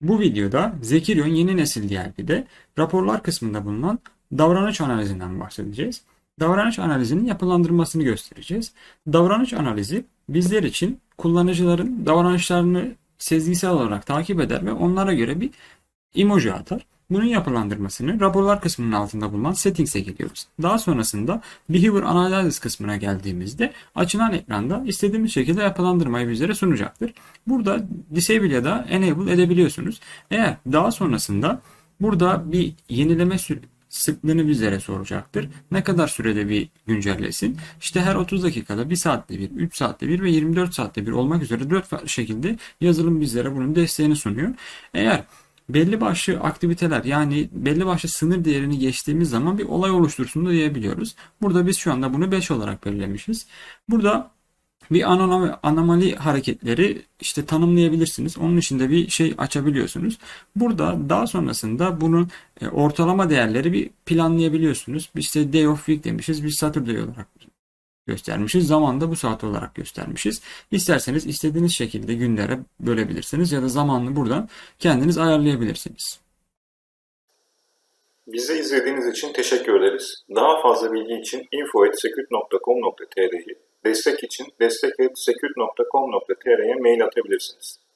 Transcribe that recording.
Bu videoda Zekirion yeni nesil DLP'de raporlar kısmında bulunan davranış analizinden bahsedeceğiz. Davranış analizinin yapılandırmasını göstereceğiz. Davranış analizi bizler için kullanıcıların davranışlarını sezgisel olarak takip eder ve onlara göre bir emoji atar. Bunun yapılandırmasını raporlar kısmının altında bulunan settings'e geliyoruz. Daha sonrasında behavior analysis kısmına geldiğimizde açılan ekranda istediğimiz şekilde yapılandırmayı bizlere sunacaktır. Burada disable ya da enable edebiliyorsunuz. Eğer daha sonrasında burada bir yenileme sıklığını bizlere soracaktır. Ne kadar sürede bir güncellesin? İşte her 30 dakikada 1 saatte bir, 3 saatte bir ve 24 saatte bir olmak üzere 4 farklı şekilde yazılım bizlere bunun desteğini sunuyor. Eğer belli başlı aktiviteler yani belli başlı sınır değerini geçtiğimiz zaman bir olay oluştursun da diyebiliyoruz. Burada biz şu anda bunu 5 olarak belirlemişiz. Burada bir anomali, anomali hareketleri işte tanımlayabilirsiniz. Onun için de bir şey açabiliyorsunuz. Burada daha sonrasında bunun e, ortalama değerleri bir planlayabiliyorsunuz. İşte day of week demişiz. Biz Saturday olarak göstermişiz. Zaman bu saat olarak göstermişiz. İsterseniz istediğiniz şekilde günlere bölebilirsiniz ya da zamanını buradan kendiniz ayarlayabilirsiniz. Bizi izlediğiniz için teşekkür ederiz. Daha fazla bilgi için info.security.com.tr'yi, destek için destek.security.com.tr'ye mail atabilirsiniz.